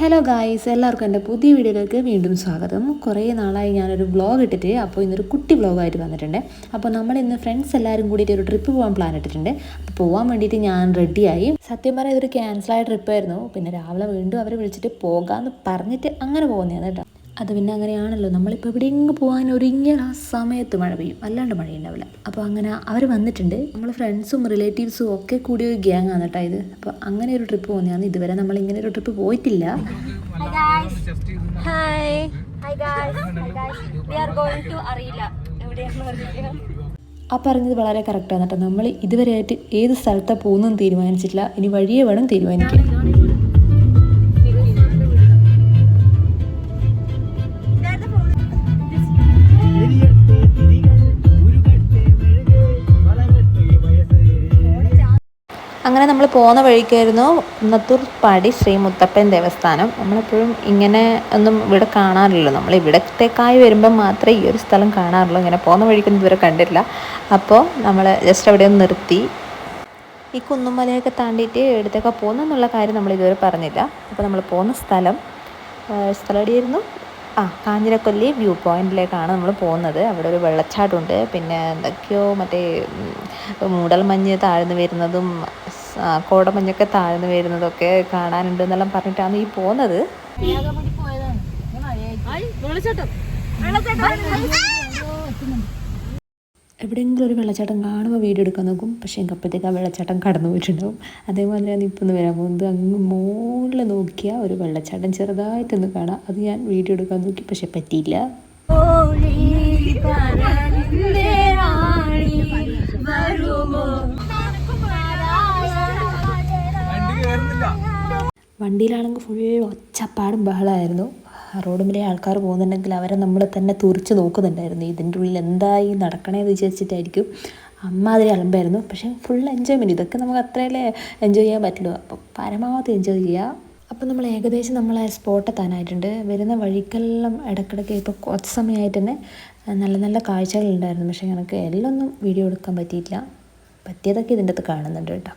Hello guys എല്ലാവർക്കും എന്റെ പുതിയ വീഡിയോയിലേക്ക് വീണ്ടും സ്വാഗതം. കുറേ നാളായി ഞാനൊരു വ്ളോഗ് ഇട്ടിട്ട് അപ്പോൾ ഇന്നൊരു കുട്ടി വ്ളോഗായിട്ട് വന്നിട്ടുണ്ട്. അപ്പോൾ നമ്മൾ ഇന്ന് ഫ്രണ്ട്സ് എല്ലാവരും കൂടിയിട്ട് ഒരു ട്രിപ്പ് പോകാൻ പ്ലാൻ ഇട്ടിട്ടുണ്ട്. അപ്പോൾ പോകാൻ വേണ്ടിയിട്ട് ഞാൻ റെഡിയായി സത്യം പറഞ്ഞാൽ ഇതൊരു ക്യാൻസലായ ട്രിപ്പായിരുന്നു പിന്നെ രാവിലെ വീണ്ടും അവരെ വിളിച്ചിട്ട് പോകാമെന്ന് പറഞ്ഞിട്ട് അങ്ങനെ പോകുന്നതാണ് കേട്ടോ. അത് പിന്നെ അങ്ങനെയാണല്ലോ. നമ്മളിപ്പോൾ എവിടെയെങ്കിലും പോകാൻ ഒരുങ്ങിയാൽ ആ സമയത്ത് മഴ പെയ്യും. അല്ലാണ്ട് മഴയുണ്ടാവില്ല. അപ്പോൾ അങ്ങനെ അവർ വന്നിട്ടുണ്ട്. നമ്മൾ ഫ്രണ്ട്സും റിലേറ്റീവ്സും ഒക്കെ കൂടി ഒരു ഗ്യാങ് ആണ് കേട്ടോ ഇത്. അപ്പോൾ അങ്ങനെ ഒരു ട്രിപ്പ് പോകുന്നതാണ് ഇതുവരെ നമ്മൾ ഇങ്ങനെ ഒരു ട്രിപ്പ് പോയിട്ടില്ല. ആ പറഞ്ഞത് വളരെ കറക്റ്റാണ് കേട്ടോ. നമ്മൾ ഇതുവരെയായിട്ട് ഏത് സ്ഥലത്താണ് പോകുന്നതെന്ന് തീരുമാനിച്ചിട്ടില്ല. ഇനി വഴിയെ വേണം തീരുമാനിക്കാൻ. അങ്ങനെ നമ്മൾ പോകുന്ന വഴിക്കായിരുന്നു കുന്നത്തൂർ പാടി ശ്രീ മുത്തപ്പൻ ദേവസ്ഥാനം. നമ്മളെപ്പോഴും ഇങ്ങനെ ഒന്നും ഇവിടെ കാണാറില്ലല്ലോ. നമ്മൾ ഇവിടത്തേക്കായി വരുമ്പം മാത്രമേ ഈ ഒരു സ്ഥലം കാണാറുള്ളൂ. ഇങ്ങനെ പോകുന്ന വഴിക്കൊന്നും ഇതുവരെ കണ്ടില്ല അപ്പോൾ നമ്മൾ ജസ്റ്റ് അവിടെ ഒന്ന് നിർത്തി. ഈ കുന്നുമലയൊക്കെ താണ്ടിയിട്ട് എവിടത്തേക്കാ പോകുന്നെന്നുള്ള കാര്യം നമ്മൾ ഇതുവരെ പറഞ്ഞില്ല. അപ്പോൾ നമ്മൾ പോകുന്ന സ്ഥലം സ്ഥലം എവിടെയായിരുന്നു ആ കാഞ്ഞിരക്കൊല്ലി വ്യൂ പോയിന്റിലേക്കാണ് നമ്മൾ പോകുന്നത്. അവിടെ ഒരു വെള്ളച്ചാട്ടമുണ്ട്. പിന്നെ എന്തൊക്കെയോ മറ്റേ മൂടൽ മഞ്ഞ് താഴ്ന്നു വരുന്നതും കോടമഞ്ഞൊക്കെ താഴ്ന്നു വരുന്നതൊക്കെ കാണാനുണ്ട് എന്നെല്ലാം പറഞ്ഞിട്ടാണ് ഈ പോകുന്നത് എവിടെയെങ്കിലും ഒരു വെള്ളച്ചാട്ടം കാണുമ്പോൾ വീഡിയോ എടുക്കാൻ നോക്കും. പക്ഷേ എനിക്ക് അപ്പോഴത്തേക്ക് ആ വെള്ളച്ചാട്ടം കടന്നു പോയിട്ടുണ്ടാവും. അതേമാതിരിയാണ് ഒന്ന് വരാൻ പോകുന്നത് അങ്ങ് മുകളിൽ നോക്കിയാൽ ഒരു വെള്ളച്ചാട്ടം ചെറുതായിട്ടൊന്ന് കാണാം. അത് ഞാൻ വീഡിയോ എടുക്കാൻ നോക്കി. പക്ഷെ പറ്റിയില്ല. വണ്ടിയിലാണെങ്കിൽ ഫുൾ ഒച്ചപ്പാടും ബഹളമായിരുന്നു റോഡുമിലെ ആൾക്കാർ പോകുന്നുണ്ടെങ്കിൽ അവരെ നമ്മൾ തന്നെ തുറിച്ച് നോക്കുന്നുണ്ടായിരുന്നു ഇതിന്റെ ഉള്ളിൽ എന്തായി നടക്കണേന്ന് വിചാരിച്ചിട്ടായിരിക്കും അമ്മാതിരി അലമ്പായിരുന്നു പക്ഷേ ഫുൾ എൻജോയ്മെന്റ് ഇതൊക്കെ നമുക്ക് അത്രയല്ലേ എൻജോയ് ചെയ്യാൻ പറ്റുള്ളൂ അപ്പോൾ പരമാവധി എൻജോയ് ചെയ്യുക അപ്പോൾ നമ്മൾ ഏകദേശം നമ്മളെ സ്പോട്ടെത്താനായിട്ടുണ്ട് വരുന്ന വഴിക്കെല്ലാം ഇടയ്ക്കിടയ്ക്ക് ഇപ്പോൾ കുറച്ച് സമയമായിട്ട് തന്നെ നല്ല നല്ല കാഴ്ചകളുണ്ടായിരുന്നു പക്ഷേ എനിക്ക് എല്ലാം ഒന്നും വീഡിയോ എടുക്കാൻ പറ്റിയിട്ടില്ല പറ്റിയതൊക്കെ ഇതിന്റെ അകത്ത് കാണുന്നുണ്ട് കേട്ടോ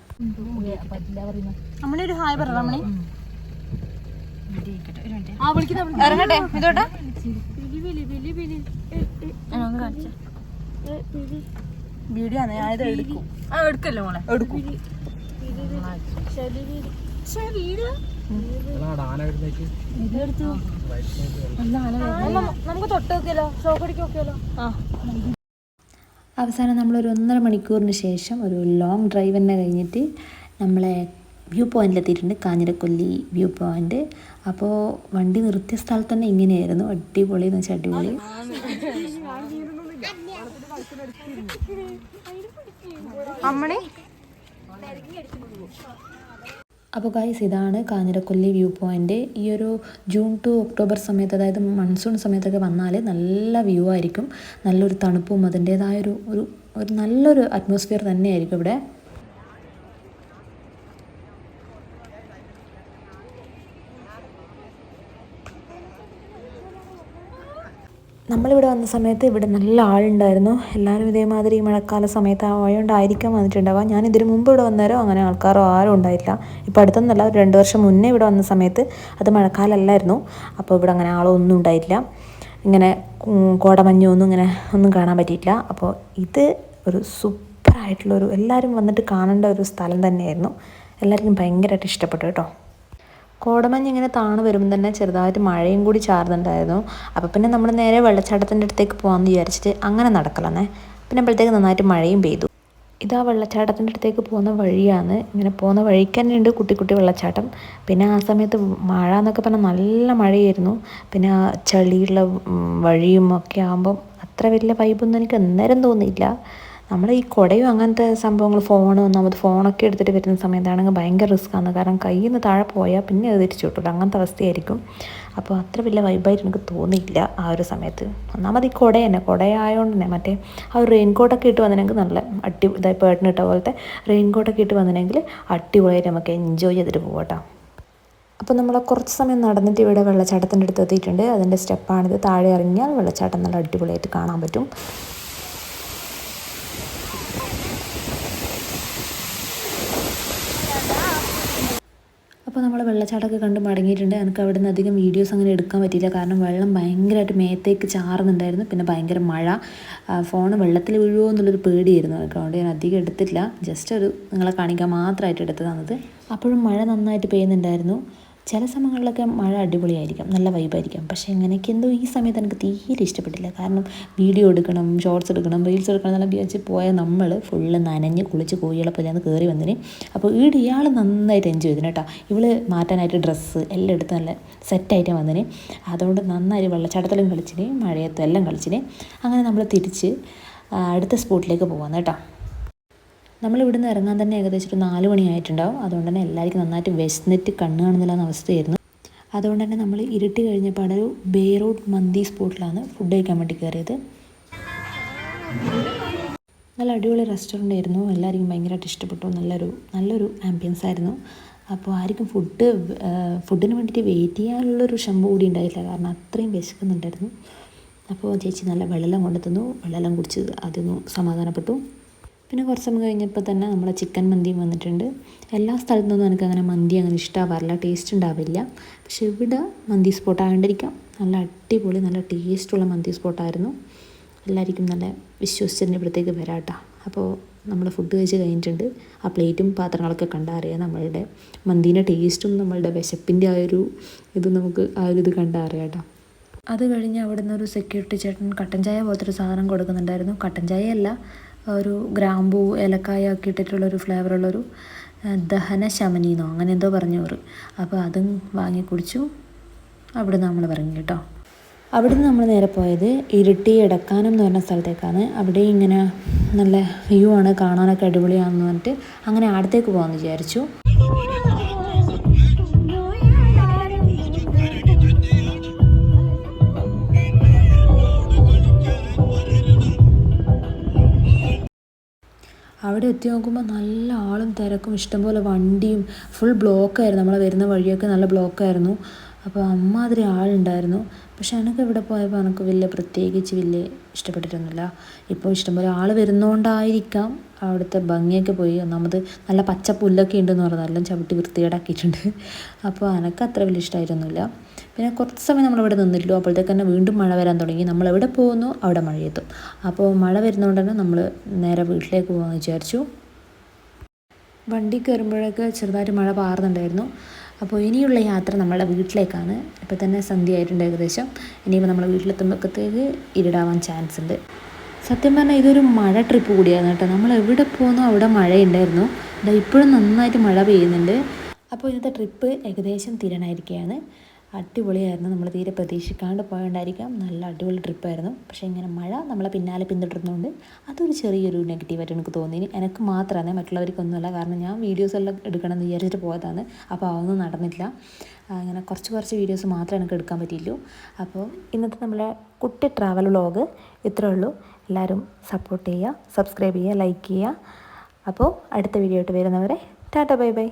നമ്മളൊരു ഹായ് പറ നമ്മളെ ഇറങ്ങട്ടെ ഇതോട്ടെ. വീഡിയോ ആണ് ഞാനിത് എടുക്കും. ആ എടുക്കല്ലോ മോളെ? എടുക്കും. നമുക്ക് തൊട്ട് ഷോക്ക് ആ. അവസാനം നമ്മളൊരു ഒന്നര മണിക്കൂറിന് ശേഷം ഒരു ലോങ് ഡ്രൈവ് തന്നെ കഴിഞ്ഞിട്ട് നമ്മളെ വ്യൂ പോയിന്റിലെത്തിയിട്ടുണ്ട് കാഞ്ഞിരക്കൊല്ലി വ്യൂ പോയിന്റ് അപ്പോൾ വണ്ടി നിർത്തിയ സ്ഥലത്ത് തന്നെ ഇങ്ങനെയായിരുന്നു. അടിപൊളി എന്ന് വെച്ചാൽ അടിപൊളി. അമ്മണി? അപ്പോൾ ഗൈസ് ഇതാണ് കാഞ്ഞിരക്കൊല്ലി വ്യൂ പോയിന്റ് ഈ ഒരു ജൂൺ ടു ഒക്ടോബർ സമയത്ത് അതായത് മൺസൂൺ സമയത്തൊക്കെ വന്നാൽ നല്ല വ്യൂ ആയിരിക്കും. നല്ലൊരു തണുപ്പും അതിന്റേതായൊരു ഒരു ഒരു നല്ലൊരു അറ്റ്മോസ്ഫിയർ തന്നെയായിരിക്കും ഇവിടെ. നമ്മളിവിടെ വന്ന സമയത്ത് ഇവിടെ നല്ല ആളുണ്ടായിരുന്നു. എല്ലാവരും ഇതേമാതിരി മഴക്കാല സമയത്ത് ആയതുകൊണ്ടായിരിക്കാം വന്നിട്ടുണ്ടാവുക. ഞാൻ ഇതിന് മുമ്പ് ഇവിടെ വന്നേരോ അങ്ങനെ ആൾക്കാരോ ആരും ഉണ്ടായില്ല ഇപ്പോൾ അടുത്തൊന്നല്ല ഒരു രണ്ട് വർഷം മുന്നേ ഇവിടെ വന്ന സമയത്ത് അത് മഴക്കാലമല്ലായിരുന്നു അപ്പോൾ ഇവിടെ അങ്ങനെ ആളൊന്നും ഉണ്ടായിട്ടില്ല. ഇങ്ങനെ കോടമഞ്ഞൊന്നും ഇങ്ങനെ ഒന്നും കാണാൻ പറ്റിയിട്ടില്ല. അപ്പോൾ ഇത് ഒരു സൂപ്പറായിട്ടുള്ളൊരു എല്ലാവരും വന്നിട്ട് കാണേണ്ട ഒരു സ്ഥലം തന്നെയായിരുന്നു. എല്ലാവർക്കും ഭയങ്കരമായിട്ട് ഇഷ്ടപ്പെട്ടു കേട്ടോ. കോടമഞ്ഞ് ഇങ്ങനെ താണു വരുമ്പോൾ തന്നെ ചെറുതായിട്ട് മഴയും കൂടി ചാറുന്നുണ്ടായിരുന്നു അപ്പോൾ പിന്നെ നമ്മൾ നേരെ വെള്ളച്ചാട്ടത്തിന്റെ അടുത്തേക്ക് പോകാമെന്ന് വിചാരിച്ചിട്ട് അങ്ങനെ നടക്കലെന്നേ. പിന്നെ അപ്പോഴത്തേക്ക് നന്നായിട്ട് മഴയും പെയ്തു. ഇതാ വെള്ളച്ചാട്ടത്തിന്റെ അടുത്തേക്ക് പോകുന്ന വഴിയാണ്. ഇങ്ങനെ പോകുന്ന വഴിക്ക് തന്നെ ഉണ്ട് കുട്ടി കുട്ടി വെള്ളച്ചാട്ടം. പിന്നെ ആ സമയത്ത് മഴ എന്നൊക്കെ പറഞ്ഞാൽ നല്ല മഴയായിരുന്നു. പിന്നെ ആ ചളിയുള്ള വഴിയും ഒക്കെ ആകുമ്പം അത്ര വലിയ വൈബൊന്നും എനിക്ക് അന്നേരം തോന്നിയില്ല. നമ്മൾ ഈ കുടയും അങ്ങനത്തെ സംഭവങ്ങൾ ഫോൺ ഒന്നാമത് ഫോണൊക്കെ എടുത്തിട്ട് വരുന്ന സമയത്താണെങ്കിൽ ഭയങ്കര റിസ്ക്കാണ് കാരണം കയ്യിൽ നിന്ന് താഴെ പോയാൽ പിന്നെ അത് തിരിച്ചു കിട്ടില്ല അങ്ങനത്തെ അവസ്ഥയായിരിക്കും. അപ്പോൾ അത്ര വലിയ വൈബായിട്ട് എനിക്ക് തോന്നിയില്ല ആ ഒരു സമയത്ത്. ഒന്നാമത് ഈ കുട തന്നെ. കുടയായതുകൊണ്ട് തന്നെ. മറ്റേ ആ ഒരു റെയിൻകോട്ടൊക്കെ ഇട്ട് വന്നിട്ടുണ്ടെങ്കിൽ നല്ല അടി ഇതായി പേട്ടിന് ഇട്ട പോലത്തെ റെയിൻകോട്ടൊക്കെ ഇട്ട് വന്നിട്ടുണ്ടെങ്കിൽ അടിപൊളിയായിട്ട് നമുക്ക് എൻജോയ് ചെയ്തിട്ട് പോകട്ടോ അപ്പോൾ നമ്മൾ കുറച്ച് സമയം നടന്നിട്ട് ഇവിടെ വെള്ളച്ചാട്ടത്തിന്റെ അടുത്ത് എത്തിയിട്ടുണ്ട്. അതിന്റെ സ്റ്റെപ്പാണിത്. താഴെ ഇറങ്ങിയാൽ വെള്ളച്ചാട്ടം നല്ല അടിപൊളിയായിട്ട് കാണാൻ പറ്റും. അപ്പോൾ നമ്മൾ വെള്ളച്ചാട്ടമൊക്കെ കണ്ട് മടങ്ങിയിട്ടുണ്ട്. എനിക്ക് അവിടെ നിന്ന് അധികം വീഡിയോസ് അങ്ങനെ എടുക്കാൻ പറ്റിയില്ല. കാരണം വെള്ളം ഭയങ്കരമായിട്ട് മേത്തേക്ക് ചാറുന്നുണ്ടായിരുന്നു. പിന്നെ ഭയങ്കര മഴ. ഫോൺ വെള്ളത്തിൽ വീഴുമോ എന്നുള്ളൊരു പേടിയായിരുന്നു. അതുകൊണ്ട് ഞാൻ അധികം എടുത്തില്ല ജസ്റ്റ് ഒരു നിങ്ങളെ കാണിക്കാൻ മാത്രമായിട്ട് എടുത്തതാണത്. അപ്പോഴും മഴ നന്നായിട്ട് പെയ്യുന്നുണ്ടായിരുന്നു. ചില സമയങ്ങളിലൊക്കെ മഴ അടിപൊളിയായിരിക്കും നല്ല വൈബായിരിക്കും പക്ഷേ എങ്ങനെയൊക്കെ എന്തോ ഈ സമയത്ത് എനിക്ക് തീരെ ഇഷ്ടപ്പെട്ടില്ല. കാരണം വീഡിയോ എടുക്കണം ഷോർട്സ് എടുക്കണം റീൽസ് എടുക്കണം എന്നെല്ലാം വിചാരിച്ച് പോയ നമ്മൾ ഫുള്ള് നനഞ്ഞ് കുളിച്ച് കോഴികളെ പോലെ അന്ന് കയറി വന്നിന്. അപ്പോൾ ഈട് ഇയാൾ നന്നായിട്ട് എൻജോയ് ചെയ്തിന് കേട്ടോ. ഇവൾ മാറ്റാനായിട്ട് ഡ്രസ്സ് എല്ലാം എടുത്ത് നല്ല സെറ്റായിട്ട് വന്നിന്. അതുകൊണ്ട് നന്നായിട്ട് വെള്ളച്ചാട്ടത്തിലും കളിച്ചിന് മഴയത്തും എല്ലാം കളിച്ചിന്. അങ്ങനെ നമ്മൾ തിരിച്ച് അടുത്ത സ്പോട്ടിലേക്ക് പോകാം കേട്ടോ. നമ്മൾ ഇവിടുന്ന് ഇറങ്ങാൻ തന്നെ ഏകദേശം ഒരു നാല് മണിയായിട്ടുണ്ടാവും. അതുകൊണ്ട് തന്നെ എല്ലാവർക്കും നന്നായിട്ട് വിശന്നിട്ട് കണ്ണ് കാണുന്നില്ലാന്ന അവസ്ഥയായിരുന്നു. അതുകൊണ്ട് തന്നെ നമ്മൾ ഇരുട്ടി കഴിഞ്ഞപ്പോൾ ഒരു ബേ റോഡ് മന്തി സ്പോട്ടിലാണ് ഫുഡ് കഴിക്കാൻ വേണ്ടി കയറിയത് നല്ല അടിപൊളി റെസ്റ്റോറന്റ് ആയിരുന്നു. എല്ലാവർക്കും ഭയങ്കരമായിട്ട് ഇഷ്ടപ്പെട്ടു. നല്ലൊരു നല്ലൊരു ആംബിയൻസ് ആയിരുന്നു. അപ്പോൾ ആർക്കും ഫുഡ് ഫുഡിന് വേണ്ടിയിട്ട് വെയിറ്റ് ചെയ്യാനുള്ളൊരു ക്ഷമ കൂടി ഉണ്ടായില്ല കാരണം അത്രയും വിശക്കുന്നുണ്ടായിരുന്നു. അപ്പോൾ ചേച്ചി നല്ല വെള്ളം കൊണ്ടെത്തുന്നു വെള്ളം കുടിച്ച് അതൊന്നും സമാധാനപ്പെട്ടു. പിന്നെ കുറച്ച് സമയം കഴിഞ്ഞപ്പോൾ തന്നെ നമ്മളെ ചിക്കൻ മന്തിയും വന്നിട്ടുണ്ട്. എല്ലാ സ്ഥലത്തു നിന്നും എനിക്ക് അങ്ങനെ മന്തി അങ്ങനെ ഇഷ്ടമാവാറില്ല ടേസ്റ്റ് ഉണ്ടാവില്ല. പക്ഷെ ഇവിടെ മന്തി സ്പോട്ട് ആയതുകൊണ്ടിരിക്കാം. നല്ല അടിപൊളി നല്ല ടേസ്റ്റുള്ള മന്തി സ്പോട്ടായിരുന്നു എല്ലാവർക്കും നല്ല വിശ്വസിച്ചതിന്റെ ഇവിടത്തേക്ക് വരാട്ടോ. അപ്പോൾ നമ്മൾ ഫുഡ് കഴിച്ച് കഴിഞ്ഞിട്ടുണ്ട്. ആ പ്ലേറ്റും പാത്രങ്ങളൊക്കെ കണ്ടാൽ അറിയാം നമ്മളുടെ മന്തീന്റെ ടേസ്റ്റും നമ്മളുടെ വിശപ്പിന്റെ ആ ഒരു ഇത് നമുക്ക് ആ ഒരു ഇത് കണ്ടാൽ അറിയാം കേട്ടോ അത് കഴിഞ്ഞ് അവിടെ നിന്ന് ഒരു സെക്യൂരിറ്റി ചേട്ടൻ കട്ടൻ ചായ പോലത്തെ ഒരു സാധനം കൊടുക്കുന്നുണ്ടായിരുന്നു. കട്ടൻ ചായ അല്ല ഒരു ഗ്രാമ്പൂ ഏലക്കായ ഒക്കെ ഇട്ടിട്ടുള്ളൊരു ഫ്ലേവറുള്ളൊരു ആ, ദഹന ശമനീന്നോ അങ്ങനെ എന്തോ പറഞ്ഞു ഒരു. അപ്പോൾ അതും വാങ്ങി കുടിച്ചു. അവിടെ നമ്മൾ പറഞ്ഞു കേട്ടോ. അവിടെ നിന്ന് നമ്മൾ നേരെ പോയത് ഇരിട്ടി എടക്കാനം എന്ന് പറഞ്ഞ സ്ഥലത്തേക്കാണ്. അവിടെ ഇങ്ങനെ നല്ല വ്യൂ ആണ് കാണാനൊക്കെ അടിപൊളിയാണെന്ന് പറഞ്ഞിട്ട് അങ്ങനെ അടുത്തേക്ക് പോകാമെന്ന് വിചാരിച്ചു. അവിടെ എത്തി നോക്കുമ്പോൾ നല്ല ആളും തിരക്കും. ഇഷ്ടംപോലെ വണ്ടിയും ഫുൾ ബ്ലോക്കായിരുന്നു നമ്മൾ വരുന്ന വഴിയൊക്കെ നല്ല ബ്ലോക്കായിരുന്നു അപ്പോൾ അമ്മാതിരി ആളുണ്ടായിരുന്നു. പക്ഷെ എനിക്ക് ഇവിടെ പോയപ്പോൾ എനിക്ക് വലിയ പ്രത്യേകിച്ച് വലിയ ഇഷ്ടപ്പെട്ടിട്ടൊന്നുമില്ല. ഇപ്പോൾ ഇഷ്ടംപോലെ ആൾ വരുന്നതുകൊണ്ടായിരിക്കാം അവിടുത്തെ ഭംഗിയൊക്കെ പോയി. ഒന്നാമത് നല്ല പച്ച പുല്ലൊക്കെ ഉണ്ടെന്ന് പറഞ്ഞാൽ എല്ലാം ചവിട്ടി വൃത്തികേടാക്കിയിട്ടുണ്ട്. അപ്പോൾ എനിക്ക് അത്ര വലിയ ഇഷ്ടമായിട്ടൊന്നുമില്ല. പിന്നെ കുറച്ച് സമയം നമ്മളിവിടെ നിന്നില്ലോ അപ്പോഴത്തേക്ക് തന്നെ വീണ്ടും മഴ വരാൻ തുടങ്ങി. നമ്മൾ എവിടെ പോകുന്നു? അവിടെ മഴയെത്തും. അപ്പോൾ മഴ വരുന്നതുകൊണ്ട് തന്നെ നമ്മൾ നേരെ വീട്ടിലേക്ക് പോകാമെന്ന് വിചാരിച്ചു. വണ്ടി കയറുമ്പോഴൊക്കെ ചെറുതായിട്ട് മഴ പാറുന്നുണ്ടായിരുന്നു. അപ്പോൾ ഇനിയുള്ള യാത്ര നമ്മുടെ വീട്ടിലേക്കാണ്. ഇപ്പോൾ തന്നെ സന്ധ്യ ആയിട്ടുണ്ട് ഏകദേശം. ഇനിയിപ്പോൾ നമ്മൾ വീട്ടിലെത്തുമ്പോഴത്തേക്ക് ഇരുടാവാൻ ചാൻസ് ഉണ്ട്. സത്യം പറഞ്ഞാൽ ഇതൊരു മഴ ട്രിപ്പ് കൂടിയാണ് കേട്ടോ. നമ്മൾ എവിടെ പോകുന്നു അവിടെ മഴയുണ്ടായിരുന്നു. ഇപ്പോഴും നന്നായിട്ട് മഴ പെയ്യുന്നുണ്ട്. അപ്പോൾ ഇന്നത്തെ ട്രിപ്പ് ഏകദേശം തീരാനായിരിക്കുകയാണ് അടിപൊളിയായിരുന്നു. നമ്മൾ തീരെ പ്രതീക്ഷിക്കാണ്ട് പോയോണ്ടായിരിക്കാം നല്ല അടിപൊളി ട്രിപ്പായിരുന്നു. പക്ഷേ ഇങ്ങനെ മഴ നമ്മളെ പിന്നാലെ പിന്തുടരുന്നതുകൊണ്ട് അതൊരു ചെറിയൊരു നെഗറ്റീവായിട്ട് എനിക്ക് തോന്നി എനിക്ക് മാത്രമാണ് മറ്റുള്ളവർക്കൊന്നുമല്ല. കാരണം ഞാൻ വീഡിയോസ് എല്ലാം എടുക്കണം എന്ന് വിചാരിച്ചിട്ട് പോയതാണ്. അപ്പോൾ അതൊന്നും നടന്നില്ല. അങ്ങനെ കുറച്ച് കുറച്ച് വീഡിയോസ് മാത്രമേ എനിക്ക് എടുക്കാൻ പറ്റിയുള്ളൂ അപ്പോൾ ഇന്നത്തെ നമ്മളെ കുട്ടി ട്രാവൽ വ്ളോഗ് ഇത്രേ ഉള്ളൂ. എല്ലാവരും സപ്പോർട്ട് ചെയ്യുക സബ്സ്ക്രൈബ് ചെയ്യുക ലൈക്ക് ചെയ്യുക. അപ്പോൾ അടുത്ത വീഡിയോ ആയിട്ട് വരുന്നവരെ ടാറ്റ ബൈ ബൈ.